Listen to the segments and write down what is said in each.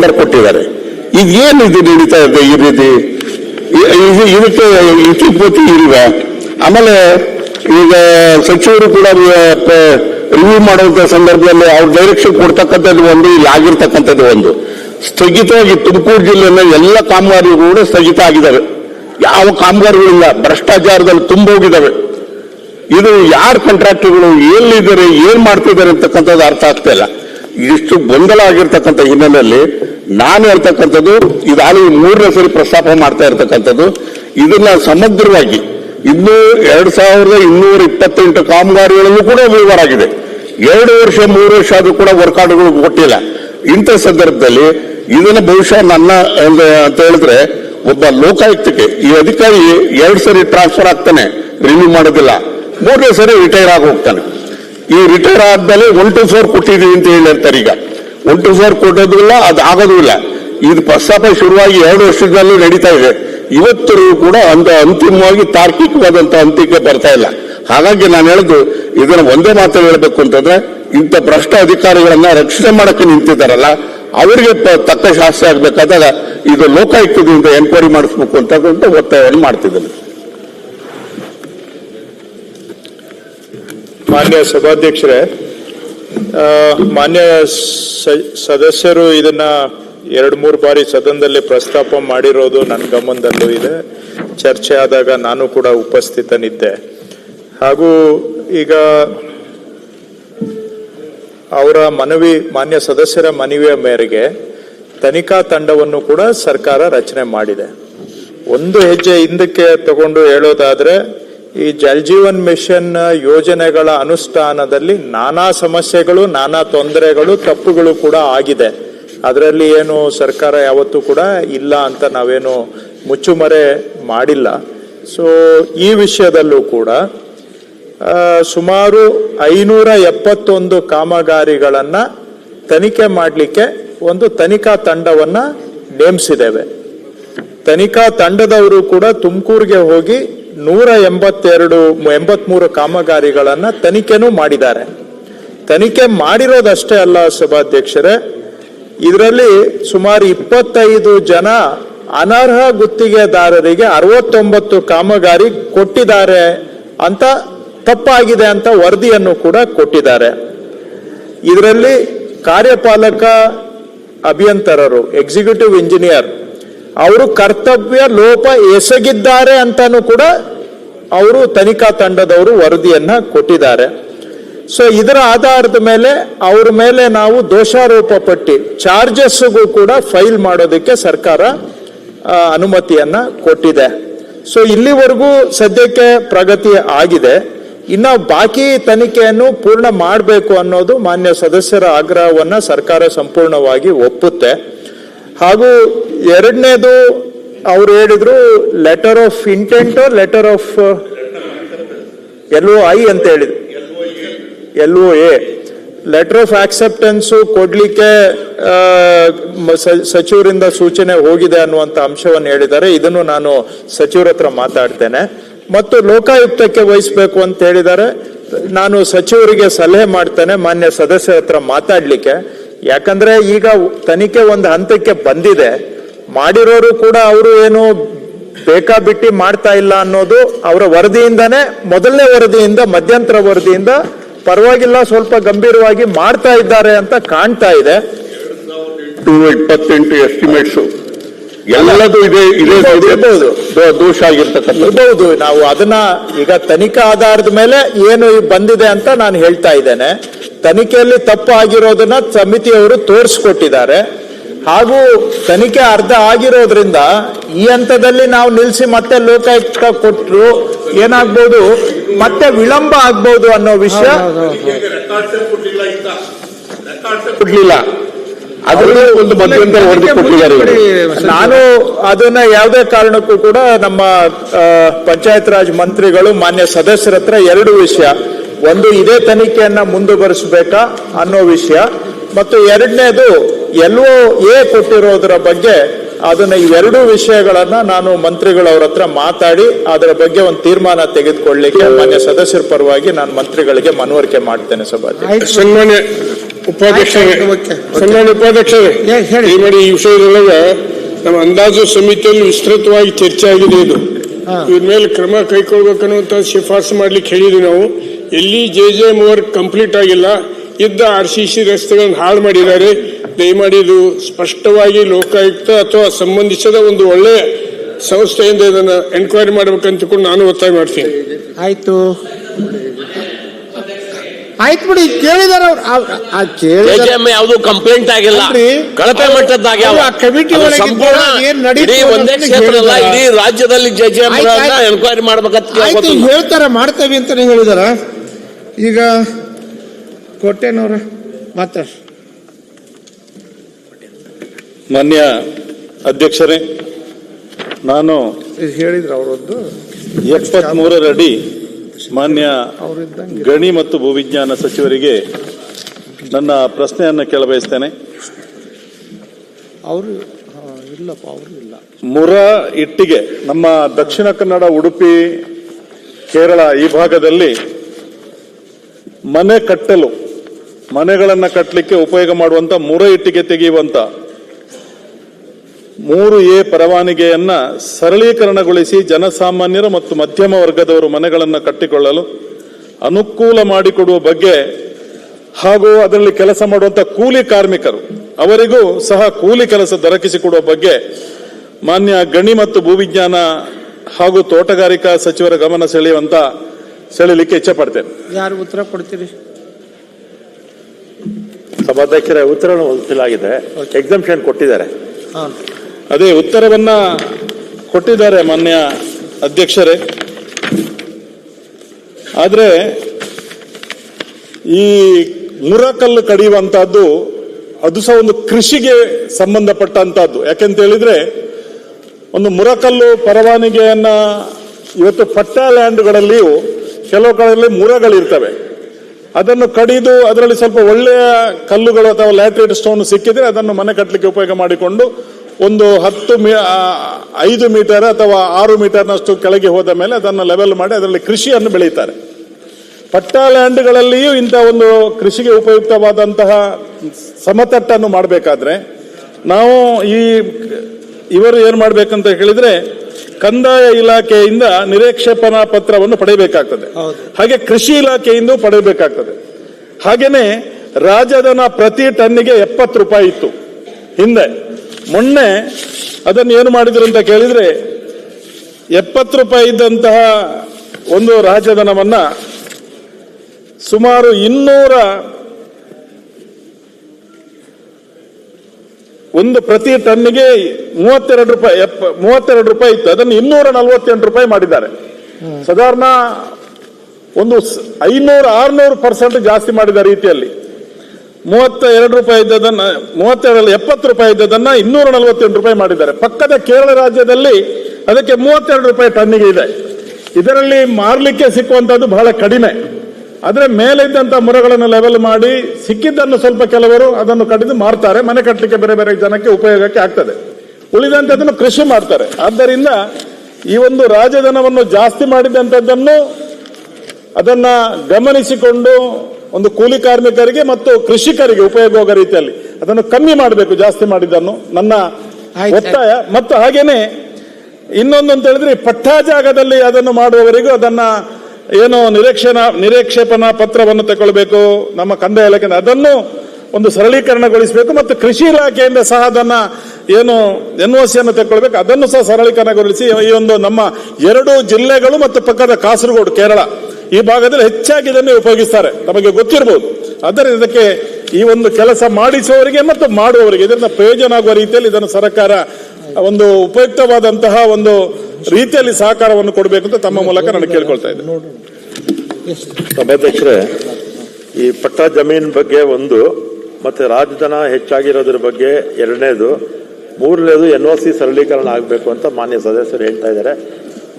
Tender ಕೊಟ್ಟಿದ್ದಾರೆ. ಈಗ ಏನು ಇದು ನಡೀತಾ ಇದೆ ಈ ರೀತಿ? ಇದಕ್ಕೆ ಇದು- ಇದಕ್ಕೆ ಇತಿಪತಿ ಇಲ್ವಾ ಆಮೇಲೆ ಈಗ ಸಚಿವರು ಕೂಡ ರಿವ್ಯೂ ಮಾಡುವಂತ ಸಂದರ್ಭದಲ್ಲಿ ಅವ್ರ ಡೈರೆಕ್ಷನ್ ಕೊಡ್ತಕ್ಕಂಥದ್ದು ಒಂದು, ಇಲ್ಲಿ ಆಗಿರ್ತಕ್ಕಂಥದ್ದು ಒಂದು. ಸ್ಥಗಿತವಾಗಿ ತುಮಕೂರು ಜಿಲ್ಲೆಯ ಎಲ್ಲ ಕಾಮಗಾರಿಗಳು ಕೂಡ ಸ್ಥಗಿತ ಆಗಿದ್ದಾವೆ. ಯಾವ ಕಾಮಗಾರಿಗಳಿಲ್ಲ. ಭ್ರಷ್ಟಾಚಾರದಲ್ಲಿ ತುಂಬೋಗಿದ್ದಾವೆ. ಇದು ಯಾರ ಕಾಂಟ್ರಾಕ್ಟರ್ಗಳು ಎಲ್ಲಿದ್ದಾರೆ, ಏನ್ ಮಾಡ್ತಿದ್ದಾರೆ ಅಂತಕ್ಕಂಥದ್ದು ಅರ್ಥ ಆಗ್ತಾ ಇಲ್ಲ. ಇಷ್ಟು ಗೊಂದಲ ಆಗಿರ್ತಕ್ಕಂಥ ಹಿನ್ನೆಲೆಯಲ್ಲಿ ನಾನು ಹೇಳ್ತಕ್ಕಂಥದ್ದು ಇದಾಗಲೇ ಮೂರನೇ ಸರಿ ಪ್ರಸ್ತಾಪ ಮಾಡ್ತಾ ಇರ್ತಕ್ಕಂಥದ್ದು. ಇದನ್ನ ಸಮಗ್ರವಾಗಿ ಇನ್ನು ಎರಡ್ ಸಾವಿರದ ಇನ್ನೂರ ಇಪ್ಪತ್ತೆಂಟು ಕಾಮಗಾರಿಗಳಲ್ಲೂ ಕೂಡ ವಿವರ ಆಗಿದೆ. ಎರಡು ವರ್ಷ, ಮೂರು ವರ್ಷ ಆದ್ರೂ ಕೂಡ ವರ್ಕಾರ್ಡ್ಗಳು ಕೊಟ್ಟಿಲ್ಲ. ಇಂಥ ಸಂದರ್ಭದಲ್ಲಿ ಇದನ್ನ ಬಹುಶಃ ನನ್ನ ಅಂತ ಹೇಳಿದ್ರೆ ಒಬ್ಬ ಲೋಕಾಯುಕ್ತಕ್ಕೆ ಈ ಅಧಿಕಾರಿ ಎರಡು ಸರಿ ಟ್ರಾನ್ಸ್ಫರ್ ಆಗ್ತಾನೆ ರಿನ್ಯೂ ಮಾಡೋದಿಲ್ಲ. ಮೂರನೇ ಸರಿ ರಿಟೈರ್ ಆಗಿ ಹೋಗ್ತಾನೆ. ಈ ರಿಟೈರ್ ಆದ್ಮೇಲೆ ಒನ್ ಟು ಫೋರ್ ಕೊಟ್ಟಿದೀವಿ ಅಂತ ಹೇಳಿರ್ತಾರೆ ಈಗ. ಒನ್ ಟು ಫೋರ್ ಇಲ್ಲ ಅದು ಆಗೋದು ಇಲ್ಲ ಇದು ಪ್ರಸ್ತಾಪ ಶುರುವಾಗಿ ಎರಡು ವರ್ಷದಲ್ಲೂ ನಡೀತಾ ಇದೆ. ಇವತ್ತರೆಗೂ ಕೂಡ ಅಂತ ಅಂತಿಮವಾಗಿ ತಾರ್ಕಿಕವಾದಂತ ಅಂತ್ಯಕ್ಕೆ ಬರ್ತಾ ಇಲ್ಲ. ಹಾಗಾಗಿ ನಾನು ಹೇಳಿದ್ದು ಇದನ್ನ ಒಂದೇ ಮಾತು ಹೇಳಬೇಕು ಅಂತಂದ್ರೆ, ಇಂಥ ಭ್ರಷ್ಟ ಅಧಿಕಾರಿಗಳನ್ನ ರಕ್ಷಣೆ ಮಾಡಕ್ಕೆ ನಿಂತಿದ್ದಾರಲ್ಲ, ಅವರಿಗೆ ತಕ್ಕ ಶಾಸ್ತಿ ಆಗ್ಬೇಕಾದಾಗ ಇದು ಲೋಕಾಯುಕ್ತದಿಂದ ಎನ್ಕ್ವೈರಿ ಮಾಡಿಸ್ಬೇಕು ಅಂತ ಒತ್ತಾಯವನ್ನು ಮಾಡ್ತಿದ್ದೇನೆ. ಮಾನ್ಯ ಸಭಾಧ್ಯಕ್ಷರೇ ಮಾನ್ಯ ಸದಸ್ಯರು ಇದನ್ನ ಎರಡು ಮೂರು ಬಾರಿ ಸದನದಲ್ಲಿ ಪ್ರಸ್ತಾಪ ಮಾಡಿರೋದು ನನ್ನ ಗಮನದಲ್ಲೂ ಇದೆ. ಚರ್ಚೆ ಆದಾಗ ನಾನು ಕೂಡ ಉಪಸ್ಥಿತನಿದ್ದೆ. ಹಾಗೂ ಈಗ ಅವರ ಮನವಿ, ಮಾನ್ಯ ಸದಸ್ಯರ ಮನವಿಯ ಮೇರೆಗೆ ತನಿಖಾ ತಂಡವನ್ನು ಕೂಡ ಸರ್ಕಾರ ರಚನೆ ಮಾಡಿದೆ. ಒಂದು ಹೆಜ್ಜೆ ಹಿಂದಕ್ಕೆ ತಗೊಂಡು ಹೇಳೋದಾದ್ರೆ ಈ ಜಲ್ ಜೀವನ್ ಮಿಷನ್ ಯೋಜನೆಗಳ ಅನುಷ್ಠಾನದಲ್ಲಿ ನಾನಾ ಸಮಸ್ಯೆಗಳು, ನಾನಾ ತೊಂದರೆಗಳು, ತಪ್ಪುಗಳು ಕೂಡ ಆಗಿದೆ. ಅದರಲ್ಲಿ ಏನು ಸರ್ಕಾರ ಯಾವತ್ತೂ ಕೂಡ ಇಲ್ಲ ಅಂತ ನಾವೇನು ಮುಚ್ಚುಮರೆ ಮಾಡಿಲ್ಲ. ಸೊ ಈ ವಿಷಯದಲ್ಲೂ ಕೂಡ ಸುಮಾರು ಐನೂರ ಎಪ್ಪತ್ತೊಂದು ಕಾಮಗಾರಿಗಳನ್ನ ತನಿಖೆ ಮಾಡಲಿಕ್ಕೆ ಒಂದು ತನಿಖಾ ತಂಡವನ್ನ ನೇಮಿಸಿದ್ದೇವೆ. ತನಿಖಾ ತಂಡದವರು ಕೂಡ ತುಮಕೂರಿಗೆ ಹೋಗಿ ನೂರ ಎಂಬತ್ತೆರಡು ಎಂಬತ್ಮೂರು ಕಾಮಗಾರಿಗಳನ್ನ ತನಿಖೆನೂ ಮಾಡಿದ್ದಾರೆ. ತನಿಖೆ ಮಾಡಿರೋದಷ್ಟೇ ಅಲ್ಲ ಸಭಾಧ್ಯಕ್ಷರೇ, ಇದರಲ್ಲಿ ಸುಮಾರು ಇಪ್ಪತ್ತೈದು ಜನ ಅನರ್ಹ ಗುತ್ತಿಗೆದಾರರಿಗೆ ಅರವತ್ತೊಂಬತ್ತು ಕಾಮಗಾರಿ ಕೊಟ್ಟಿದ್ದಾರೆ ಅಂತ ತಪ್ಪಾಗಿದೆ ಅಂತ ವರದಿಯನ್ನು ಕೂಡ ಕೊಟ್ಟಿದ್ದಾರೆ. ಇದರಲ್ಲಿ ಕಾರ್ಯಪಾಲಕ ಅಭಿಯಂತರರು ಎಕ್ಸಿಕ್ಯೂಟಿವ್ ಇಂಜಿನಿಯರ್ ಅವರು ಕರ್ತವ್ಯ ಲೋಪ ಎಸಗಿದ್ದಾರೆ ಅಂತಾನು ಕೂಡ ಅವರು ತನಿಖಾ ತಂಡದವರು ವರದಿಯನ್ನ ಕೊಟ್ಟಿದ್ದಾರೆ. ಸೊ ಇದರ ಆಧಾರದ ಮೇಲೆ ಅವ್ರ ಮೇಲೆ ನಾವು ದೋಷಾರೋಪ ಪಟ್ಟಿ, ಚಾರ್ಜಸ್ಗೂ ಕೂಡ ಫೈಲ್ ಮಾಡೋದಕ್ಕೆ ಸರ್ಕಾರ ಅನುಮತಿಯನ್ನ ಕೊಟ್ಟಿದೆ. ಸೊ ಇಲ್ಲಿವರೆಗೂ ಸದ್ಯಕ್ಕೆ ಪ್ರಗತಿ ಆಗಿದೆ. ಇನ್ನ ಬಾಕಿ ತನಿಖೆಯನ್ನು ಪೂರ್ಣ ಮಾಡಬೇಕು ಅನ್ನೋದು ಮಾನ್ಯ ಸದಸ್ಯರ ಆಗ್ರಹವನ್ನ ಸರ್ಕಾರ ಸಂಪೂರ್ಣವಾಗಿ ಒಪ್ಪುತ್ತೆ. ಹಾಗೂ ಎರಡನೇದು ಅವ್ರು ಹೇಳಿದ್ರು letter of intent letter of L O I ಅಂತ ಹೇಳಿದ್ರು. L O A letter of acceptance ಕೊಡ್ಲಿಕ್ಕೆ ಸಚಿವರಿಂದ ಸೂಚನೆ ಹೋಗಿದೆ ಅನ್ನುವಂತ ಅಂಶವನ್ನು ಹೇಳಿದ್ದಾರೆ. ಇದನ್ನು ನಾನು ಸಚಿವರ ಹತ್ರ ಮಾತಾಡ್ತೇನೆ. ಮತ್ತು ಲೋಕಾಯುಕ್ತಕ್ಕೆ ವಹಿಸಬೇಕು ಅಂತ ಹೇಳಿದ್ದಾರೆ. ನಾನು ಸಚಿವರಿಗೆ ಸಲಹೆ ಮಾಡ್ತೇನೆ, ಮಾನ್ಯ ಸದಸ್ಯರ ಹತ್ರ ಮಾತಾಡ್ಲಿಕ್ಕೆ. ಯಾಕಂದ್ರೆ ಈಗ ತನಿಖೆ ಒಂದು ಹಂತಕ್ಕೆ ಬಂದಿದೆ. ಮಾಡಿರೋರು ಕೂಡ ಅವರು ಏನು ಬೇಕಾ ಬಿಟ್ಟಿ ಮಾಡ್ತಾ ಇಲ್ಲ ಅನ್ನೋದು ಅವರ ವರದಿಯಿಂದಾನೇ, ಮೊದಲನೇ ವರದಿಯಿಂದ, ಮಧ್ಯಂತರ ವರದಿಯಿಂದ ಪರವಾಗಿಲ್ಲ, ಸ್ವಲ್ಪ ಗಂಭೀರವಾಗಿ ಮಾಡ್ತಾ ಇದ್ದಾರೆ ಅಂತ ಕಾಣ್ತಾ ಇದೆ. ಟು ಇಪ್ಪತ್ತೆಂಟು ಎಸ್ಟಿಮೇಟ್ಸ್ ಎಲ್ಲದೂ ಇದೆ ದೋಷ. ಆಗಿರ್ತಕ್ಕಂಥದ್ದು. ನಾವು ಅದನ್ನ ಈಗ ತನಿಖಾ ಆಧಾರದ ಮೇಲೆ ಏನು ಬಂದಿದೆ ಅಂತ ನಾನು ಹೇಳ್ತಾ ಇದ್ದೇನೆ. ತನಿಖೆಯಲ್ಲಿ ತಪ್ಪು ಆಗಿರೋದನ್ನ ಸಮಿತಿಯವರು ತೋರಿಸ್ಕೊಟ್ಟಿದ್ದಾರೆ. ಹಾಗೂ ತನಿಖೆ ಅರ್ಧ ಆಗಿರೋದ್ರಿಂದ ಈ ಹಂತದಲ್ಲಿ ನಾವು ನಿಲ್ಲಿಸಿ ಮತ್ತೆ ಲೋಕಾಯುಕ್ತ ಕೊಟ್ಟರು ಏನಾಗ್ಬೋದು ಮತ್ತೆ ವಿಳಂಬ ಆಗ್ಬೋದು ಅನ್ನೋ ವಿಷಯ ಕೊಡ್ಲಿಲ್ಲ. ನಾನು ಅದನ್ನ ಯಾವುದೇ ಕಾರಣಕ್ಕೂ ಕೂಡ ನಮ್ಮ ಪಂಚಾಯತ್ ರಾಜ್ ಮಂತ್ರಿಗಳು ಮಾನ್ಯ ಸದಸ್ಯರ ಹತ್ರ ಎರಡು ವಿಷಯ. ಒಂದು ಇದೇ ತನಿಖೆಯನ್ನ ಮುಂದುವರಿಸಬೇಕಾ ಅನ್ನೋ ವಿಷಯ. ಮತ್ತು ಎರಡನೇದು ಎಲ್ಲೋ ಎ ಕೊಟ್ಟಿರೋದ್ರ ಬಗ್ಗೆ ಅದನ್ನ ಎರಡು ವಿಷಯಗಳನ್ನ ನಾನು ಮಂತ್ರಿಗಳವ್ರ ಹತ್ರ ಮಾತಾಡಿ ಅದರ ಬಗ್ಗೆ ಒಂದು ತೀರ್ಮಾನ ತೆಗೆದುಕೊಳ್ಳಿಕ್ಕೆ ಮಾನ್ಯ ಸದಸ್ಯರ ಪರವಾಗಿ ನಾನು ಮಂತ್ರಿಗಳಿಗೆ ಮನವರಿಕೆ ಮಾಡ್ತೇನೆ ಸಭಾಧ್ಯಕ್ಷ ಉಪಾಧ್ಯಕ್ಷರೇ. ಓಕೆ. ಸನ್ಮಾನ್ಯ ಉಪಾಧ್ಯಕ್ಷರೇ. ಹೇಳಿ. ಈ ಮಾಡಿ ಈ ವಿಷಯದೊಳಗೆ ನಮ್ಮ ಅಂದಾಜು ಸಮಿತಿಯಲ್ಲಿ ವಿಸ್ತೃತವಾಗಿ ಚರ್ಚೆ ಆಗಿದೆ ಇದು. ಇದ್ರ ಮೇಲೆ ಕ್ರಮ ಕೈಗೊಳ್ಬೇಕನ್ನುವಂತ ಶಿಫಾರಸು ಮಾಡ್ಲಿಕ್ಕೆ ಹೇಳಿದ್ವಿ ನಾವು. ಎಲ್ಲಿ ಜೆ ಜೆ ವರ್ಕ್ ಕಂಪ್ಲೀಟ್ ಆಗಿಲ್ಲ ಇದ್ದ ಆರ್ ಸಿ ಸಿ ರಸ್ತೆಗಳನ್ನು ಹಾಳು ಮಾಡಿದ್ದಾರೆ. ದಯಮಾಡಿ ಇದು ಸ್ಪಷ್ಟವಾಗಿ ಲೋಕಾಯುಕ್ತ ಅಥವಾ ಸಂಬಂಧಿಸಿದ ಒಂದು ಒಳ್ಳೆ ಸಂಸ್ಥೆಯಿಂದ ಇದನ್ನ ಎನ್ಕ್ವೈರಿ ಮಾಡ್ಬೇಕಂತ ನಾನು ಒತ್ತಾಯ ಮಾಡ್ತೀನಿ. ಆಯ್ತು. ಆಯ್ತು ಬಿಡಿ ಕೇಳಿದಾರ ಅವ್ರು. ಯಾವುದು ಕಂಪ್ಲೇಂಟ್ ಆಗಿಲ್ಲ. ಕಳಪೆ ಆ ಒಳಗೆ ಸಂಪೂರ್ಣ ಇಡೀ ಒಂದೇ ಕ್ಷೇತ್ರ ಅಲ್ಲ. ಇಡೀ ರಾಜ್ಯದಲ್ಲಿ ಜೆ ಜೆ. ಎನ್ಕ್ವೈರಿ ಮಾಡ್ಬೇಕಂತ. ಹೇಳ್ತಾರ ಮಾಡ್ತೇವೆ ಅಂತ ಹೇಳಿದಾರ? ಈಗ ಕೊಟ್ಟೆನವ್ರ? ಮಾತಾಡ ಮಾನ್ಯ ಅಧ್ಯಕ್ಷರೇ ನಾನು ಹೇಳಿದ್ರು ಅವರೊಂದು ಎಪ್ಪತ್ಮೂರರಡಿ ಮಾನ್ಯ ಗಣಿ ಮತ್ತು ಭೂವಿಜ್ಞಾನ ಸಚಿವರಿಗೆ ನನ್ನ ಪ್ರಶ್ನೆಯನ್ನು ಕೇಳಬಯಸ್ತೇನೆ. ಅವರು ಇಲ್ಲಪ್ಪ ಅವರು ಇಲ್ಲ. ಮುರ ಇಟ್ಟಿಗೆ ನಮ್ಮ ದಕ್ಷಿಣ ಕನ್ನಡ ಉಡುಪಿ ಕೇರಳ ಈ ಭಾಗದಲ್ಲಿ ಮನೆ ಕಟ್ಟಲು ಮನೆಗಳನ್ನು ಕಟ್ಟಲಿಕ್ಕೆ ಉಪಯೋಗ ಮಾಡುವಂತ ಮುರ ಇಟ್ಟಿಗೆ ತೆಗೆಯುವಂತ ಮೂರು ಎ ಪರವಾನಿಗೆಯನ್ನ ಸರಳೀಕರಣಗೊಳಿಸಿ ಜನಸಾಮಾನ್ಯರು ಮತ್ತು ಮಧ್ಯಮ ವರ್ಗದವರು ಮನೆಗಳನ್ನು ಕಟ್ಟಿಕೊಳ್ಳಲು ಅನುಕೂಲ ಮಾಡಿಕೊಡುವ ಬಗ್ಗೆ ಹಾಗೂ ಅದರಲ್ಲಿ ಕೆಲಸ ಮಾಡುವಂತ ಕೂಲಿ ಕಾರ್ಮಿಕರು ಅವರಿಗೂ ಸಹ ಕೂಲಿ ಕೆಲಸ ದೊರಕಿಸಿಕೊಡುವ ಬಗ್ಗೆ ಮಾನ್ಯ ಗಣಿ ಮತ್ತು ಭೂವಿಜ್ಞಾನ ಹಾಗೂ ತೋಟಗಾರಿಕಾ ಸಚಿವರ ಗಮನ ಸೆಳೆಯುವಂತ ಸೆಳೆಯಲಿಕ್ಕೆ ಇಚ್ಛೆ ಪಡ್ತೇನೆ. ಯಾರು ಉತ್ತರ ಕೊಡ್ತೀರಿ? ಸಭಾಧ್ಯಕ್ಷರ ಉತ್ತರವನ್ನು ಒದಗಿಸಲಾಗಿದೆ ಎಕ್ಸಾಮ್ಷನ್ ಕೊಟ್ಟಿದ್ದಾರೆ. ಹಾ. ಅದೇ ಉತ್ತರವನ್ನ ಕೊಟ್ಟಿದ್ದಾರೆ ಮಾನ್ಯ ಅಧ್ಯಕ್ಷರೇ. ಆದರೆ ಈ ಮುರಕಲ್ಲು ಕಡಿಯುವಂತಹದ್ದು ಅದು ಸಹ ಒಂದು ಕೃಷಿಗೆ ಸಂಬಂಧಪಟ್ಟಂತಹದ್ದು. ಯಾಕೆಂತ ಹೇಳಿದ್ರೆ ಒಂದು ಮುರಕಲ್ಲು ಪರವಾನಿಗೆಯನ್ನ ಇವತ್ತು ಪಟ್ಟ ಲ್ಯಾಂಡ್ಗಳಲ್ಲಿಯೂ ಕೆಲವು ಕಡೆಯಲ್ಲಿ ಮುರಗಳಿರ್ತವೆ. ಅದನ್ನು ಕಡಿದು ಅದರಲ್ಲಿ ಸ್ವಲ್ಪ ಒಳ್ಳೆಯ ಕಲ್ಲುಗಳು ಅಥವಾ ಲ್ಯಾಟ್ರೇಟ್ ಸ್ಟೋನ್ ಸಿಕ್ಕಿದ್ರೆ ಅದನ್ನು ಮನೆ ಕಟ್ಟಲಿಕ್ಕೆ ಉಪಯೋಗ ಮಾಡಿಕೊಂಡು ಒಂದು ಹತ್ತು ಮೀ ಐದು ಮೀಟರ್ ಅಥವಾ ಆರು ಮೀಟರ್ನಷ್ಟು ಕೆಳಗೆ ಹೋದ ಮೇಲೆ ಅದನ್ನು ಲೆವೆಲ್ ಮಾಡಿ ಅದರಲ್ಲಿ ಕೃಷಿಯನ್ನು ಬೆಳೀತಾರೆ ಪಟ್ಟಾಲ್ಯಾಂಡ್ಗಳಲ್ಲಿಯೂ ಇಂಥ ಒಂದು ಕೃಷಿಗೆ ಉಪಯುಕ್ತವಾದಂತಹ ಸಮತಟ್ಟನ್ನು ಮಾಡಬೇಕಾದ್ರೆ ನಾವು ಈ ಇವರು ಏನು ಮಾಡಬೇಕಂತ ಹೇಳಿದ್ರೆ ಕಂದಾಯ ಇಲಾಖೆಯಿಂದ ನಿರೀಕ್ಷೇಪಣಾ ಪತ್ರವನ್ನು ಪಡೆಯಬೇಕಾಗ್ತದೆ. ಹಾಗೆ ಕೃಷಿ ಇಲಾಖೆಯಿಂದ ಪಡೆಯಬೇಕಾಗ್ತದೆ. ಹಾಗೆಯೇ ರಾಜಧನ ಪ್ರತಿ ಟನ್ನಿಗೆ ಎಪ್ಪತ್ತು ರೂಪಾಯಿ ಇತ್ತು ಹಿಂದೆ. ಮೊನ್ನೆ ಅದನ್ನು ಏನು ಮಾಡಿದ್ರು ಅಂತ ಕೇಳಿದ್ರೆ ಎಪ್ಪತ್ತು ರೂಪಾಯಿ ಇದ್ದಂತಹ ಒಂದು ರಾಜಧನವನ್ನ ಸುಮಾರು ಇನ್ನೂರ ಒಂದು ಪ್ರತಿ ಟನ್ನಿಗೆ ಮೂವತ್ತೆರಡು ರೂಪಾಯಿ ಮೂವತ್ತೆರಡು ರೂಪಾಯಿ ಇತ್ತು. ಅದನ್ನು ಇನ್ನೂರ ನಲವತ್ತೆಂಟು ರೂಪಾಯಿ ಮಾಡಿದ್ದಾರೆ. ಸಾಧಾರಣ ಒಂದು ಐನೂರು ಆರ್ನೂರು ಪರ್ಸೆಂಟ್ ಜಾಸ್ತಿ ಮಾಡಿದ ರೀತಿಯಲ್ಲಿ. ಮೂವತ್ತ ಎರಡು ರೂಪಾಯಿ ಇದ್ದದನ್ನ ಮೂವತ್ತೆರಡಲ್ಲಿ ಎಪ್ಪತ್ತು ರೂಪಾಯಿ ಇದ್ದದನ್ನ ಇನ್ನೂರ ನಲವತ್ತೆಂಟು ರೂಪಾಯಿ ಮಾಡಿದ್ದಾರೆ. ಪಕ್ಕದ ಕೇರಳ ರಾಜ್ಯದಲ್ಲಿ ಅದಕ್ಕೆ ಮೂವತ್ತೆರಡು ರೂಪಾಯಿ ಟನ್ನಿಗೆ ಇದೆ. ಇದರಲ್ಲಿ ಮಾರಲಿಕ್ಕೆ ಸಿಕ್ಕುವಂತದ್ದು ಬಹಳ ಕಡಿಮೆ. ಆದರೆ ಮೇಲೆ ಇದ್ದಂತ ಮರಗಳನ್ನು ಲೆವೆಲ್ ಮಾಡಿ, ಸಿಕ್ಕಿದ್ದನ್ನು ಸ್ವಲ್ಪ ಕೆಲವರು ಅದನ್ನು ಕಡಿದು ಮಾರ್ತಾರೆ. ಮನೆ ಕಟ್ಟಲಿಕ್ಕೆ ಬೇರೆ ಬೇರೆ ಜನಕ್ಕೆ ಉಪಯೋಗಕ್ಕೆ ಆಗ್ತದೆ. ಉಳಿದಂತದನ್ನು ಕೃಷಿ ಮಾಡ್ತಾರೆ. ಆದ್ದರಿಂದ ಈ ಒಂದು ರಾಜಧನವನ್ನು ಜಾಸ್ತಿ ಮಾಡಿದಂಥದ್ದನ್ನು ಅದನ್ನ ಗಮನಿಸಿಕೊಂಡು ಒಂದು ಕೂಲಿ ಕಾರ್ಮಿಕರಿಗೆ ಮತ್ತು ಕೃಷಿಕರಿಗೆ ಉಪಯೋಗ ಹೋಗೋ ರೀತಿಯಲ್ಲಿ ಅದನ್ನು ಕಮ್ಮಿ ಮಾಡಬೇಕು ಜಾಸ್ತಿ ಮಾಡಿದ್ದನ್ನು. ನನ್ನ. ಒತ್ತಾಯ. ಮತ್ತು ಹಾಗೇನೆ ಇನ್ನೊಂದು ಅಂತ ಹೇಳಿದ್ರೆ ಪಟ್ಟಾ ಜಾಗದಲ್ಲಿ ಅದನ್ನು ಮಾಡುವವರಿಗೂ ಅದನ್ನ ಏನು ನಿರೀಕ್ಷಣಾ ನಿರೀಕ್ಷೇಪಣಾ ಪತ್ರವನ್ನು ತಗೊಳ್ಬೇಕು ನಮ್ಮ ಕಂದಾಯ ಇಲಾಖೆ ಅದನ್ನು ಒಂದು ಸರಳೀಕರಣಗೊಳಿಸಬೇಕು ಮತ್ತು ಕೃಷಿ ಇಲಾಖೆಯಿಂದ ಸಹ ಅದನ್ನ ಏನು ಎನ್ ಒ ಸಿಯನ್ನು ತಗೊಳ್ಬೇಕು ಅದನ್ನು ಸಹ ಸರಳೀಕರಣಗೊಳಿಸಿ ಈ ಒಂದು ನಮ್ಮ ಎರಡು ಜಿಲ್ಲೆಗಳು ಮತ್ತು ಪಕ್ಕದ ಕಾಸರಗೋಡು ಕೇರಳ. ಈ ಭಾಗದಲ್ಲಿ ಹೆಚ್ಚಾಗಿ ಇದನ್ನೇ ಉಪಯೋಗಿಸ್ತಾರೆ. ನಮಗೆ ಗೊತ್ತಿರಬಹುದು ಆದ್ದರಿಂದ ಇದಕ್ಕೆ ಈ ಒಂದು ಕೆಲಸ ಮಾಡಿಸುವವರಿಗೆ ಮತ್ತು ಮಾಡುವವರಿಗೆ, ಇದರಿಂದ ಪ್ರಯೋಜನ ಆಗುವ ರೀತಿಯಲ್ಲಿ ಇದನ್ನು ಸರ್ಕಾರ ಒಂದು ಉಪಯುಕ್ತವಾದಂತಹ ಒಂದು ರೀತಿಯಲ್ಲಿ ಸಹಕಾರವನ್ನು ಕೊಡಬೇಕು ಅಂತ ತಮ್ಮ ಮೂಲಕ ನಾನು ಕೇಳ್ಕೊಳ್ತಾ ಇದ್ದೆ ಸಭಾಧ್ಯಕ್ಷರೇ, ಈ ಪಟ್ಟ ಜಮೀನ್ ಬಗ್ಗೆ ಒಂದು, ಮತ್ತೆ ರಾಜಧನ ಹೆಚ್ಚಾಗಿರೋದ್ರ ಬಗ್ಗೆ ಎರಡನೇದು, ಮೂರನೇದು ಎನ್ ಸಿ ಸರಳೀಕರಣ ಆಗಬೇಕು ಅಂತ ಮಾನ್ಯ ಸದಸ್ಯರು ಹೇಳ್ತಾ ಇದ್ದಾರೆ.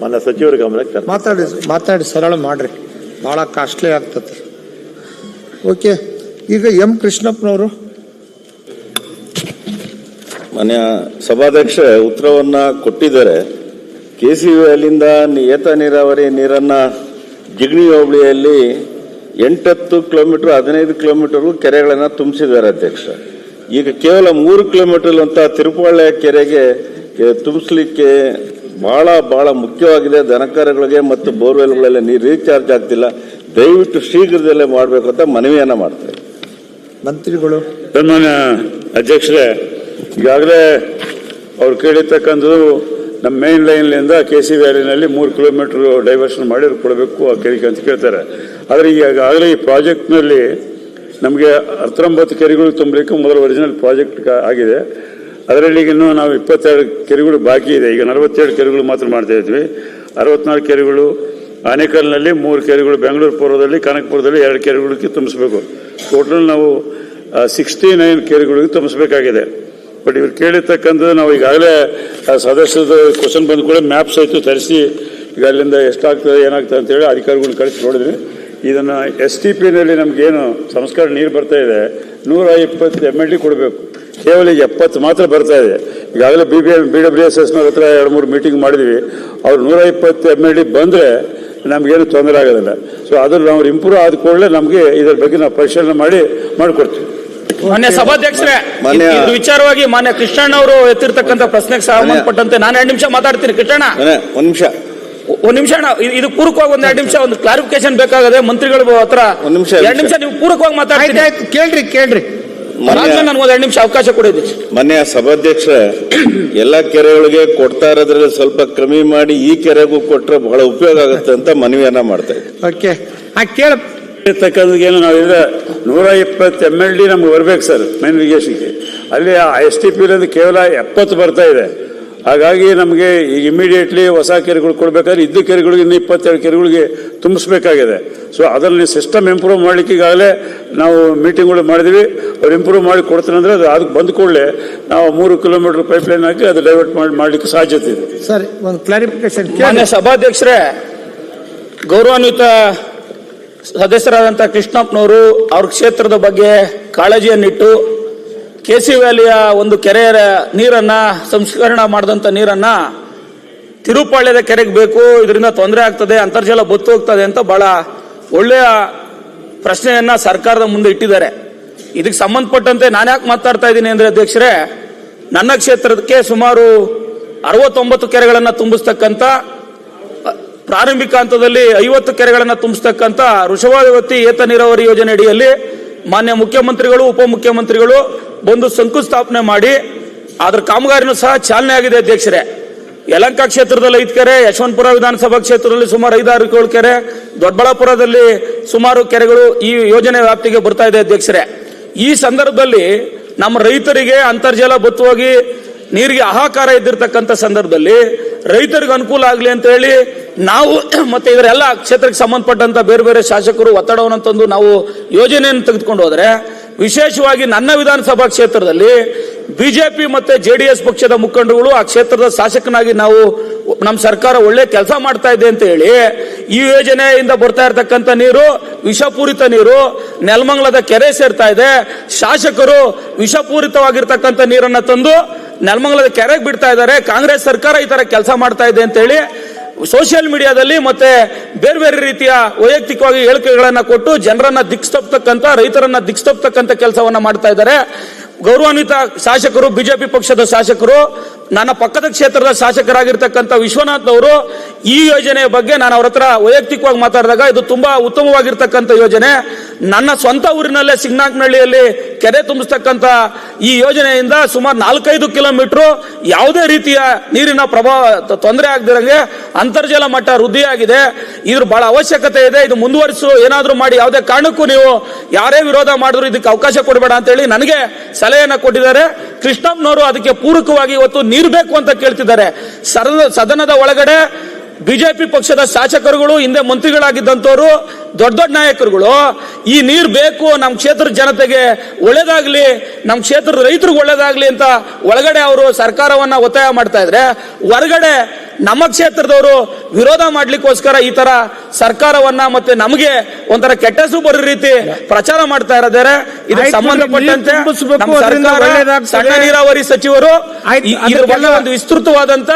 ಮಾನ್ಯ ಸಚಿವರ ಗಮನಕ್ಕೆ. ಮಾತಾಡಿ ಮಾತಾಡಿ ಸರಳ ಮಾಡ್ರಿ. ಭಾಳ ಕಾಸ್ಟ್ಲಿ ಆಗ್ತತಿ. ಓಕೆ ಈಗ ಎಂ ಕೃಷ್ಣಪ್ಪನವರು? ಮಾನ್ಯ ಸಭಾಧ್ಯಕ್ಷ ಉತ್ತರವನ್ನ ಕೊಟ್ಟಿದ್ದಾರೆ. ಕೆ ಸಿ ಅಲ್ಲಿಂದ ಏತ ನೀರಾವರಿ ನೀರನ್ನ ಜಿಗ್ನಿ ಹೋಬಳಿಯಲ್ಲಿ ಎಂಟತ್ತು ಕಿಲೋಮೀಟರ್ ಹದಿನೈದು ಕಿಲೋಮೀಟರ್ ಕೆರೆಗಳನ್ನು ತುಂಬಿಸಿದ್ದಾರೆ ಅಧ್ಯಕ್ಷ. ಈಗ ಕೇವಲ ಮೂರು ಕಿಲೋಮೀಟರ್ ಅಂತ ತಿರುಪಳ್ಳ ಕೆರೆಗೆ ತುಂಬಿಸ್ಲಿಕ್ಕೆ ಬಹಳ ಬಹಳ ಮುಖ್ಯವಾಗಿದೆ. ದನಕರಗಳಿಗೆ ಮತ್ತು ಬೋರ್ವೆಲ್ಗಳಲ್ಲಿ ನೀರು ರೀಚಾರ್ಜ್ ಆಗ್ತಿಲ್ಲ. ದಯವಿಟ್ಟು ಶೀಘ್ರದಲ್ಲೇ ಮಾಡಬೇಕು ಅಂತ ಮನವಿಯನ್ನ ಮಾಡ್ತಾರೆ ಮಂತ್ರಿಗಳು. ಸನ್ಮಾನ್ಯ ಅಧ್ಯಕ್ಷರೇ ಈಗಾಗಲೇ ಅವ್ರು ಕೇಳಿರ್ತಕ್ಕಂಥದ್ದು ನಮ್ಮ ಮೇನ್ ಲೈನ್ಲಿಂದ ಕೆ ಸಿ ವ್ಯಾಲಿನಲ್ಲಿ ಮೂರು ಕಿಲೋಮೀಟರ್ ಡೈವರ್ಷನ್ ಮಾಡಿ ಕೊಡಬೇಕು ಆ ಕೆರೆಗೆ ಅಂತ ಕೇಳ್ತಾರೆ. ಆದರೆ ಈಗಾಗಲೇ ಈ ಪ್ರಾಜೆಕ್ಟ್ನಲ್ಲಿ ನಮಗೆ ಹತ್ತೊಂಬತ್ತು ಕೆರೆಗಳು ತುಂಬಲಿಕ್ಕೆ ಮೊದಲ ಒರಿಜಿನಲ್ ಪ್ರಾಜೆಕ್ಟ್ ಆಗಿದೆ. ಅದರಲ್ಲಿ ಇನ್ನೂ ನಾವು ಇಪ್ಪತ್ತೆರಡು ಕೆರೆಗಳು ಬಾಕಿ ಇದೆ. ಈಗ ನಲವತ್ತೆರಡು ಕೆರೆಗಳು ಮಾತ್ರ ಮಾಡ್ತಾ ಇದ್ವಿ ಅರವತ್ನಾಲ್ಕು ಕೆರೆಗಳು ಆನೇಕಲ್ನಲ್ಲಿ, ಮೂರು ಕೆರೆಗಳು ಬೆಂಗಳೂರು ಪೂರ್ವದಲ್ಲಿ, ಕನಕಪುರದಲ್ಲಿ ಎರಡು ಕೆರೆಗಳಿಗೆ ತುಂಬಿಸಬೇಕು. ಟೋಟಲ್ ನಾವು ಸಿಕ್ಸ್ಟಿ ನೈನ್ ಕೆರೆಗಳಿಗೆ ತುಂಬಿಸಬೇಕಾಗಿದೆ. ಬಟ್ ಇವ್ರು ಕೇಳಿರ್ತಕ್ಕಂಥದ್ದು ನಾವು ಈಗಾಗಲೇ ಸದಸ್ಯದ ಕ್ವಶನ್ ಬಂದ ಕೂಡ ಮ್ಯಾಪ್ ಸಹಿತ ತರಿಸಿ, ಈಗ ಅಲ್ಲಿಂದ ಎಷ್ಟಾಗ್ತದೆ, ಏನಾಗ್ತದೆ ಅಂತೇಳಿ ಅಧಿಕಾರಿಗಳನ್ನ ಕಳಿಸಿ ನೋಡಿದ್ವಿ. ಇದನ್ನು ಎಸ್ ಟಿ ಪಿನಲ್ಲಿ ನಮಗೇನು ಸಂಸ್ಕಾರ ನೀರು ಬರ್ತಾ ಇದೆ ನೂರ ಇಪ್ಪತ್ತು ಎಂ ಎಲ್ ಡಿ ಕೊಡಬೇಕು. ಕೇವಲ ಈಗ ಎಪ್ಪತ್ತು ಮಾತ್ರ ಬರ್ತಾ ಇದೆ. ಈಗಾಗಲೇ B B B W S ಎಸ್ನವ್ರ ಹತ್ರ ಎರಡು ಮೂರು ಮೀಟಿಂಗ್ ಮಾಡಿದ್ವಿ. ಅವ್ರು ನೂರ ಇಪ್ಪತ್ತು ಎಂ ಎಲ್ ಡಿ ಬಂದರೆ ನಮಗೇನು ತೊಂದರೆ ಆಗೋದಿಲ್ಲ. ಸೊ ಅದ್ರಲ್ಲಿ ನಾವು ಇಂಪ್ರೂವ್ ಆದ ಕೂಡಲೇ ನಮಗೆ ಇದರ ಬಗ್ಗೆ ನಾವು ಪರಿಶೀಲನೆ ಮಾಡಿ ಮಾಡಿಕೊಡ್ತೀವಿ. ಮಾನ್ಯ ಸಭಾಧ್ಯಕ್ಷರೇ ಇದು- ವಿಚಾರವಾಗಿ ಮಾನ್ಯ ಕೃಷ್ಣಣ್ಣ ಅವರು ಎತ್ತಿರ್ತಕ್ಕಂಥ ಪ್ರಶ್ನೆಗೆ ಸಂಬಂಧಪಟ್ಟಂತೆ ನಾನು ಎರಡು ನಿಮಿಷ ಮಾತಾಡ್ತೀನಿ. ಕೃಷ್ಣಣ್ಣ. ಒಂದ್ ನಿಮಿಷ. ಒಂದ್ ನಿಮಿಷ ಅಣ್ಣ ಇದು- ಪೂರ್ವಕವಾಗಿ ಪೂರಕವಾಗಿ ಒಂದ್ ಎರಡು ನಿಮಿಷ ಒಂದು ಕ್ಲಾರಿಫಿಕೇಶನ್ ಬೇಕಾಗದೆ ಮಂತ್ರಿಗಳ ಹತ್ರ ಒಂದ್ ನಿಮಿಷ, ಎರಡು ನಿಮಿಷ ನೀವು ಪೂರಕವಾಗಿ ಮಾತಾಡ್ತೀನಿ. ಆಯ್ತು ಕೇಳ್ರಿ ಕೇಳ್ರಿ. ನನಗೆ ಒಂದ್ ಎರಡು ನಿಮಿಷ ಅವಕಾಶ ಕೊಡಿದ್ರಿ ಮನೆಯ ಸಭಾಧ್ಯಕ್ಷ ಎಲ್ಲ ಕೆರೆಗಳಿಗೆ ಕೊಡ್ತಾ ಇರೋದ್ರಲ್ಲಿ ಸ್ವಲ್ಪ ಕಮ್ಮಿ ಮಾಡಿ ಈ ಕೆರೆಗೂ ಕೊಟ್ರೆ ಬಹಳ ಉಪಯೋಗ ಆಗುತ್ತೆ ಅಂತ ಮನವಿಯನ್ನ ಮಾಡ್ತಾ ಇದ್ದೀವಿ ಓಕೆ. ಆ ಕೇಳ ಇರ್ತಕ್ಕಂಥದ್ದೇನು ನಾವು ಈಗ ನೂರ ಇಪ್ಪತ್ತು ಎಂ ಎಲ್ ಡಿ ನಮ್ಗೆ ಬರ್ಬೇಕು ಸರ್ ಮೈನ್ ಇರಿಗೇಷನ್ಗೆ ಅಲ್ಲಿ ಎಸ್ ಟಿ ಪಿ ಕೇವಲ ಎಪ್ಪತ್ತು ಬರ್ತಾ ಇದೆ. ಹಾಗಾಗಿ ನಮಗೆ ಈಗ ಇಮಿಡಿಯೇಟ್ಲಿ ಹೊಸ ಕೆರೆಗಳು ಕೊಡಬೇಕಾದ್ರೆ ಇದ್ದ ಕೆರೆಗಳಿಗೆ ಇನ್ನು ಇಪ್ಪತ್ತೆರಡು ಕೆರೆಗಳಿಗೆ ತುಂಬಿಸ್ಬೇಕಾಗಿದೆ. ಸೊ ಅದರಲ್ಲಿ ಸಿಸ್ಟಮ್ ಇಂಪ್ರೂವ್ ಮಾಡ್ಲಿಕ್ಕೆ ಈಗಾಗಲೇ ನಾವು ಮೀಟಿಂಗ್ಗಳು ಮಾಡಿದ್ವಿ. ಅವ್ರು ಇಂಪ್ರೂವ್ ಮಾಡಿ ಕೊಡ್ತಾರೆ ಅಂದ್ರೆ ಅದು ಅದಕ್ಕೆ ಬಂದ ಕೂಡಲೇ ನಾವು ಮೂರು ಕಿಲೋಮೀಟರ್ ಪೈಪ್ಲೈನ್ ಹಾಕಿ ಅದು ಡೈವರ್ಟ್ ಮಾಡಿ ಮಾಡ್ಲಿಕ್ಕೆ ಸಾಧ್ಯತೆ ಇದೆ. ಸರಿ ಒಂದು ಕ್ಲಾರಿಫಿಕೇಶನ್ ಸಭಾಧ್ಯಕ್ಷರೇ ಗೌರವಾನ್ವಿತ ಸದಸ್ಯರಾದಂಥ ಕೃಷ್ಣಪ್ಪನವರು ಅವ್ರ ಕ್ಷೇತ್ರದ ಬಗ್ಗೆ ಕಾಳಜಿಯನ್ನಿಟ್ಟು ಕೆ ಸಿ ವ್ಯಾಲಿಯ ಒಂದು ಕೆರೆಯ ನೀರನ್ನ ಸಂಸ್ಕರಣ ಮಾಡಿದಂಥ ನೀರನ್ನ ತಿರುಪಾಳ್ಯದ ಕೆರೆಗೆ ಬೇಕು, ಇದರಿಂದ ತೊಂದರೆ ಆಗ್ತದೆ, ಅಂತರ್ಜಲ ಬತ್ತು ಹೋಗ್ತದೆ ಅಂತ ಬಹಳ ಒಳ್ಳೆಯ ಪ್ರಶ್ನೆಯನ್ನ ಸರ್ಕಾರದ ಮುಂದೆ ಇಟ್ಟಿದ್ದಾರೆ. ಇದಕ್ಕೆ ಸಂಬಂಧಪಟ್ಟಂತೆ ನಾನು ಯಾಕೆ ಮಾತಾಡ್ತಾ ಇದ್ದೀನಿ ಅಂದ್ರೆ ಅಧ್ಯಕ್ಷರೇ, ನನ್ನ ಕ್ಷೇತ್ರಕ್ಕೆ ಸುಮಾರು ಅರವತ್ತೊಂಬತ್ತು ಕೆರೆಗಳನ್ನು ತುಂಬಿಸ್ತಕ್ಕಂಥ, ಪ್ರಾರಂಭಿಕ ಹಂತದಲ್ಲಿ ಐವತ್ತು ಕೆರೆಗಳನ್ನು ತುಂಬಿಸ್ತಕ್ಕಂಥ ವೃಷಭಾವತಿ ಏತ ನೀರಾವರಿ ಯೋಜನೆ ಅಡಿಯಲ್ಲಿ ಮಾನ್ಯ ಮುಖ್ಯಮಂತ್ರಿಗಳು, ಉಪಮುಖ್ಯಮಂತ್ರಿಗಳು ಬಂದು ಶಂಕುಸ್ಥಾಪನೆ ಮಾಡಿ ಅದ್ರ ಕಾಮಗಾರಿನೂ ಸಹ ಚಾಲನೆ ಆಗಿದೆ ಅಧ್ಯಕ್ಷರೇ. ಯಲಂಕ ಕ್ಷೇತ್ರದಲ್ಲಿ ಐದು ಕೆರೆ, ಯಶವಂತಪುರ ವಿಧಾನಸಭಾ ಕ್ಷೇತ್ರದಲ್ಲಿ ಸುಮಾರು ಐದಾರು ಏಳು ಕೆರೆ, ದೊಡ್ಡಬಳ್ಳಾಪುರದಲ್ಲಿ ಸುಮಾರು ಕೆರೆಗಳು ಈ ಯೋಜನೆ ವ್ಯಾಪ್ತಿಗೆ ಬರ್ತಾ ಇದೆ ಅಧ್ಯಕ್ಷರೇ. ಈ ಸಂದರ್ಭದಲ್ಲಿ ನಮ್ಮ ರೈತರಿಗೆ ಅಂತರ್ಜಲ ಬತ್ತುವಾಗಿ ನೀರಿಗೆ ಹಾಹಾಕಾರ ಇದ್ದಿರ್ತಕ್ಕಂಥ ಸಂದರ್ಭದಲ್ಲಿ ರೈತರಿಗೆ ಅನುಕೂಲ ಆಗಲಿ ಅಂತ ಹೇಳಿ ನಾವು ಮತ್ತೆ ಇದರೆಲ್ಲ ಕ್ಷೇತ್ರಕ್ಕೆ ಸಂಬಂಧಪಟ್ಟಂತ ಬೇರೆ ಬೇರೆ ಶಾಸಕರು ಒತ್ತಡವನ್ನು ತಂದು ನಾವು ಯೋಜನೆಯನ್ನು ತೆಗೆದುಕೊಂಡು ಹೋದ್ರೆ ವಿಶೇಷವಾಗಿ ನನ್ನ ವಿಧಾನಸಭಾ ಕ್ಷೇತ್ರದಲ್ಲಿ ಬಿಜೆಪಿ ಮತ್ತೆ ಎಸ್ ಪಕ್ಷದ ಮುಖಂಡರುಗಳು ಆ ಕ್ಷೇತ್ರದ ಶಾಸಕನಾಗಿ ನಾವು ನಮ್ಮ ಸರ್ಕಾರ ಒಳ್ಳೆ ಕೆಲಸ ಮಾಡ್ತಾ ಇದೆ ಅಂತ ಹೇಳಿ ಈ ಯೋಜನೆಯಿಂದ ಬರ್ತಾ ಇರತಕ್ಕಂತ ನೀರು, ವಿಷಪೂರಿತ ನೀರು, ನೆಲಮಂಗಲದ ಕೆರೆ ಸೇರ್ತಾ ಇದೆ. ಶಾಸಕರು ವಿಷಪೂರಿತವಾಗಿರ್ತಕ್ಕಂಥ ನೀರನ್ನ ತಂದು ನೆಲಮಂಗಲದ ಕೆರೆಗೆ ಬಿಡ್ತಾ ಇದ್ದಾರೆ. ಕಾಂಗ್ರೆಸ್ ಸರ್ಕಾರ ಈ ತರ ಕೆಲಸ ಮಾಡ್ತಾ ಇದೆ ಅಂತ ಹೇಳಿ ಸೋಷಿಯಲ್ ಮೀಡಿಯಾದಲ್ಲಿ ಮತ್ತೆ ಬೇರೆ ಬೇರೆ ರೀತಿಯ ವೈಯಕ್ತಿಕವಾಗಿ ಹೇಳಿಕೆಗಳನ್ನು ಕೊಟ್ಟು ಜನರನ್ನ ದಿಕ್ಸ್ತಪ್ತಕ್ಕಂತ ರೈತರನ್ನ ದಿಕ್ಸ್ತಪ್ತಕ್ಕಂತ ಕೆಲಸವನ್ನ ಮಾಡ್ತಾ ಇದ್ದಾರೆ. ಗೌರವಾನ್ವಿತ ಶಾಸಕರು, ಬಿಜೆಪಿ ಪಕ್ಷದ ಶಾಸಕರು ನನ್ನ ಪಕ್ಕದ ಕ್ಷೇತ್ರದ ಶಾಸಕರಾಗಿರ್ತಕ್ಕಂಥ ವಿಶ್ವನಾಥ್ ಅವರು ಈ ಯೋಜನೆಯ ಬಗ್ಗೆ ನಾನು ಅವ್ರ ಹತ್ರ ವೈಯಕ್ತಿಕವಾಗಿ ಮಾತಾಡಿದಾಗ ಇದು ತುಂಬಾ ಉತ್ತಮವಾಗಿರ್ತಕ್ಕಂಥ ಯೋಜನೆ. ನನ್ನ ಸ್ವಂತ ಊರಿನಲ್ಲೇ ಸಿಗ್ನಾಕ್ನಹಳ್ಳಿಯಲ್ಲಿ ಕೆರೆ ತುಂಬಿಸ್ತಕ್ಕಂಥ ಈ ಯೋಜನೆಯಿಂದ ಸುಮಾರು ನಾಲ್ಕೈದು ಕಿಲೋಮೀಟರ್ ಯಾವುದೇ ರೀತಿಯ ನೀರಿನ ಪ್ರಭಾವ ತೊಂದರೆ ಆಗದಿರಂಗೆ ಅಂತರ್ಜಲ ಮಟ್ಟ ವೃದ್ಧಿಯಾಗಿದೆ. ಇದ್ರ ಬಹಳ ಅವಶ್ಯಕತೆ ಇದೆ. ಇದು ಮುಂದುವರಿಸು ಏನಾದರೂ ಮಾಡಿ, ಯಾವುದೇ ಕಾರಣಕ್ಕೂ ನೀವು ಯಾರೇ ವಿರೋಧ ಮಾಡಿದ್ರು ಇದಕ್ಕೆ ಅವಕಾಶ ಕೊಡಬೇಡ ಅಂತ ಹೇಳಿ ನನಗೆ ಸಲಹೆಯನ್ನು ಕೊಟ್ಟಿದ್ದಾರೆ. ಕೃಷ್ಣಮ್ನವರು ಅದಕ್ಕೆ ಪೂರಕವಾಗಿ ಇವತ್ತು ನೀರು ಬೇಕು ಅಂತ ಕೇಳ್ತಿದ್ದಾರೆ. ಸದನ, ಸದನದ ಒಳಗಡೆ ಬಿಜೆಪಿ ಪಕ್ಷದ ಶಾಸಕರುಗಳು ಹಿಂದೆ ಮಂತ್ರಿಗಳಾಗಿದ್ದಂಥವ್ರು ದೊಡ್ಡ ದೊಡ್ಡ ನಾಯಕರುಗಳು ಈ ನೀರು ಬೇಕು ನಮ್ಮ ಕ್ಷೇತ್ರದ ಜನತೆಗೆ ಒಳ್ಳೇದಾಗ್ಲಿ ನಮ್ಮ ಕ್ಷೇತ್ರದ ರೈತರಿಗೆ ಒಳ್ಳೇದಾಗ್ಲಿ ಅಂತ ಒಳಗಡೆ ಅವರು ಸರ್ಕಾರವನ್ನ ಒತ್ತಾಯ ಮಾಡ್ತಾ ಇದ್ರೆ ಹೊರಗಡೆ ನಮ್ಮ ಕ್ಷೇತ್ರದವರು ವಿರೋಧ ಮಾಡ್ಲಿಕ್ಕೋಸ್ಕರ ಈ ತರ ಸರ್ಕಾರವನ್ನ ಮತ್ತೆ ನಮಗೆ ಒಂಥರ ಕೆಟ್ಟಸು ಬರೋ ರೀತಿ ಪ್ರಚಾರ ಮಾಡ್ತಾ ಇರೋದಾರೆ ಇದಕ್ಕೆ ಸಂಬಂಧಪಟ್ಟಂತೆ. ಸಣ್ಣ ನೀರಾವರಿ ಸಚಿವರು ಇದ್ರ ಬಗ್ಗೆ ಒಂದು ವಿಸ್ತೃತವಾದಂತ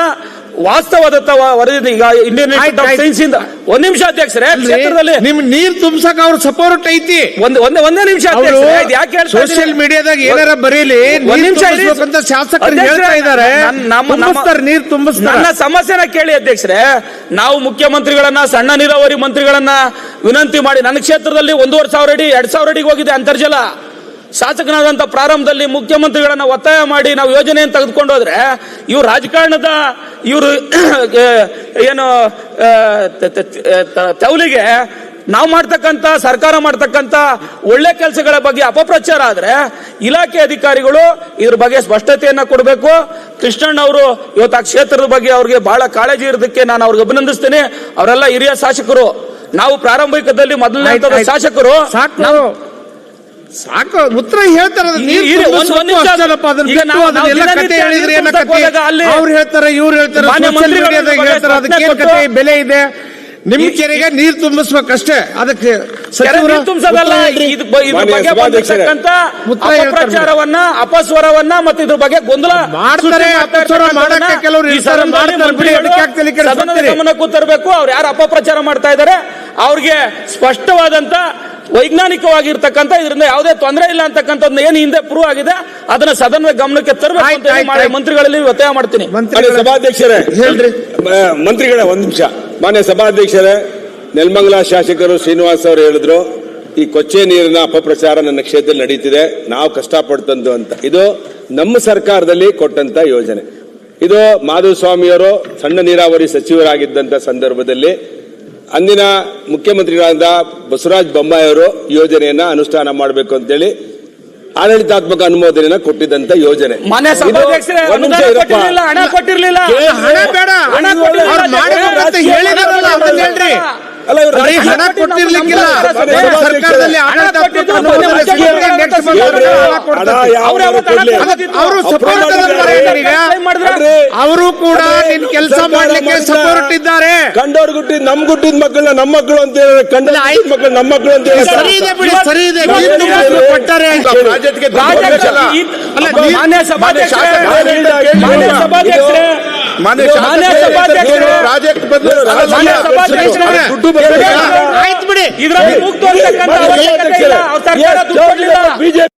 ವಾಸ್ತವದತ್ತ ವರದಿ ಈಗ ಇಂಡಿಯನ್ ಸೈನ್ಸ್ ಇಂದ ಒಂದ್ ನಿಮಿಷ ಅಧ್ಯಕ್ಷರೇ ಕ್ಷೇತ್ರದಲ್ಲಿ ನಿಮ್ ನೀರ್ ತುಂಬಸಕ್ ಅವ್ರ ಸಪೋರ್ಟ್ ಐತಿ. ಒಂದ್ ಒಂದೇ ಒಂದೇ ನಿಮಿಷ ಯಾಕೆ? ಸೋಷಿಯಲ್ ಮೀಡಿಯಾದಾಗ ಏನಾರ ಬರೀಲಿ? ಒಂದ್ ನಿಮಿಷ ಶಾಸಕರು ಹೇಳ್ತಾ ತುಂಬಿಸ್ತಾರೆ ನೀರ್ ತುಂಬಿಸ್ತಾರೆ. ನನ್ನ ಸಮಸ್ಯೆನ ಕೇಳಿ ಅಧ್ಯಕ್ಷರೇ ನಾವು ಮುಖ್ಯಮಂತ್ರಿಗಳನ್ನ ಸಣ್ಣ ನೀರಾವರಿ ಮಂತ್ರಿಗಳನ್ನ ವಿನಂತಿ ಮಾಡಿ ನನ್ನ ಕ್ಷೇತ್ರದಲ್ಲಿ ಒಂದೂವರೆ ಸಾವಿರ ಅಡಿ ಎರಡ್ ಸಾವಿರ ಅಡಿಗೆ ಹೋಗಿದೆ ಅಂತರ್ಜಲ. ಶಾಸಕನಾದಂತ ಪ್ರಾರಂಭದಲ್ಲಿ ಮುಖ್ಯಮಂತ್ರಿಗಳನ್ನ ಒತ್ತಾಯ ಮಾಡಿ ನಾವು ಯೋಜನೆಯನ್ನು ತೆಗೆದುಕೊಂಡು ಹೋದ್ರೆ ಇವ್ರು ರಾಜಕಾರಣದ ಇವರು ಏನು ತವಲಿಗೆ ನಾವು ಮಾಡ್ತಕ್ಕಂಥ ಸರ್ಕಾರ ಮಾಡ್ತಕ್ಕಂಥ ಒಳ್ಳೆ ಕೆಲಸಗಳ ಬಗ್ಗೆ ಅಪಪ್ರಚಾರ ಆದರೆ ಇಲಾಖೆ ಅಧಿಕಾರಿಗಳು ಇದ್ರ ಬಗ್ಗೆ ಸ್ಪಷ್ಟತೆಯನ್ನು ಕೊಡಬೇಕು. ಕೃಷ್ಣಣ್ಣ ಅವರು ಇವತ್ತು ಆ ಕ್ಷೇತ್ರದ ಬಗ್ಗೆ ಅವ್ರಿಗೆ ಬಹಳ ಕಾಳಜಿ ಇರೋದಕ್ಕೆ ನಾನು ಅವ್ರಿಗೆ ಅಭಿನಂದಿಸ್ತೇನೆ. ಅವರೆಲ್ಲ ಹಿರಿಯ ಶಾಸಕರು ನಾವು ಪ್ರಾರಂಭಿಕದಲ್ಲಿ ಮೊದಲನೇ. ಶಾಸಕರು ಸಾಕು ಉತ್ತರ ಹೇಳ್ತಾರೆ ಅವ್ರು ಹೇಳ್ತಾರೆ ಇವ್ರು ಹೇಳ್ತಾರೆ ಮಾನ್ಯ social ಮಂತ್ರಿಗಳು ಹೇಳ್ತಾರೆ ಅದಕ್ಕೆ ಕತೆ ಬೆಲೆ ಇದೆ. ನಿಮ್ ಕೆರೆಗೆ ನೀರ್ ತುಂಬಿಸ್ಬೇಕಷ್ಟೇ. ಅದಕ್ಕೆ ಪ್ರಚಾರವನ್ನ ಅಪಸ್ವರವನ್ನ ಮತ್ತೆ ಇದ್ರ ಬಗ್ಗೆ ಗೊಂದಲ ಮಾಡ್ತಾರೆ, ಕೆಲವ್ರು ಗಮನಕ್ಕೂ ತರಬೇಕು ಅವ್ರು ಯಾರು ಅಪಪ್ರಚಾರ ಮಾಡ್ತಾ ಇದಾರೆ ಅವ್ರಿಗೆ ಸ್ಪಷ್ಟವಾದಂತ ವೈಜ್ಞಾನಿಕವಾಗಿರ್ತಕ್ಕಂಥ ಇದರಿಂದ ಯಾವುದೇ ತೊಂದರೆ ಇಲ್ಲ ಅಂತಕ್ಕಂಥದ್ದು ಏನು ಹಿಂದೆ ಪ್ರೂವ್ ಆಗಿದೆ ಅದನ್ನ ಸದನ ಗಮನಕ್ಕೆ ತರಬೇಕು ಮಂತ್ರಿಗಳಲ್ಲಿ ಒತ್ತಾಯ ಮಾಡ್ತೀನಿ. ಸಭಾಧ್ಯಕ್ಷರೇ ಹೇಳ್ರಿ. ಮಂತ್ರಿಗಳೇ ಒಂದ್ ನಿಮಿಷ. ಮಾನ್ಯ ಸಭಾಧ್ಯಕ್ಷರೇ ನೆಲಮಂಗಲ ಶಾಸಕರು ಶ್ರೀನಿವಾಸ್ ಅವರು ಹೇಳಿದ್ರು ಈ ಕೊಚ್ಚೆ ನೀರಿನ ಅಪಪ್ರಚಾರ ನನ್ನ ಕ್ಷೇತ್ರದಲ್ಲಿ ನಡೀತಿದೆ ನಾವು ಕಷ್ಟಪಡ್ತಂದು ಅಂತ. ಇದು ನಮ್ಮ ಸರ್ಕಾರದಲ್ಲಿ ಕೊಟ್ಟಂತ ಯೋಜನೆ. ಇದು ಮಾಧುಸ್ವಾಮಿಯವರು ಸಣ್ಣ ನೀರಾವರಿ ಸಚಿವರಾಗಿದ್ದಂತ ಸಂದರ್ಭದಲ್ಲಿ ಅಂದಿನ ಮುಖ್ಯಮಂತ್ರಿಗಳಾದ ಬಸವರಾಜ ಬೊಮ್ಮಾಯಿ ಅವರು ಯೋಜನೆಯನ್ನ ಅನುಷ್ಠಾನ ಮಾಡಬೇಕು ಅಂತೇಳಿ ಆಡಳಿತಾತ್ಮಕ ಅನುಮೋದನೆಯನ್ನ ಕೊಟ್ಟಿದ್ದಂತ ಯೋಜನೆ. ಹಣ ಕೊಟ್ಟಿರ್ಲಿಲ್ಲ. ಹಣ ಕೊಟ್ಟಿರ್ಲಿಕ್ಕಿಲ್ಲ. ಸರ್ಕಾರದಲ್ಲಿ ಅವ್ರು ಅವರು ಕೂಡ ನಿನ್ ಕೆಲಸ ಮಾಡ್ಲಿಕ್ಕೆ ಸಪೋರ್ಟ್ ಇದ್ದಾರೆ. ಕಂಡವ್ರ ಗುಟ್ಟಿದ್ ನಮ್ ಗುಟ್ಟಿದ ಮಕ್ಕಳ ನಮ್ಮ ಮಕ್ಕಳು ಅಂತ ಹೇಳಿದ್ರೆ ಕಂಡ ಐದು ಮಕ್ಕಳು ನಮ್ಮ ಮಕ್ಕಳು ಅಂತ ಹೇಳಿ ಸರಿ ಇದೆ ಬಿಡಿ ಸರಿ ಇದೆ. ತುಂಬಿದ್ರು ರಾಜ್ಯಕ್ಕೆ ಮಾನ್ಯ ನೀರು- ಸಭಾಧ್ಯಕ್ಷರೇ ಮಾನ್ಯ ಸಭಾಧ್ಯಕ್ಷರೇ ಮಾನ್ಯ ಸಭಾಧ್ಯಕ್ಷರೇ ರಾಜ್ಯಕ್ಕೆ ಬದಲು ಮಾನ್ಯ ಸಭಾಧ್ಯಕ್ಷರೇ ದುಡ್ಡು ಬರಬೇಕು ಆಯ್ತು ಬಿಡಿ. ಇದರಲ್ಲಿ ಮುಗ್ದು ಅಂತಕ್ಕಂಥ ಅವಶ್ಯಕತೆ ಇಲ್ಲ. ಸರ್ಕಾರ ದುಡ್ಡು ಕೊಡ್ಲಿಲ್ಲ ಬಿಜೆಪಿ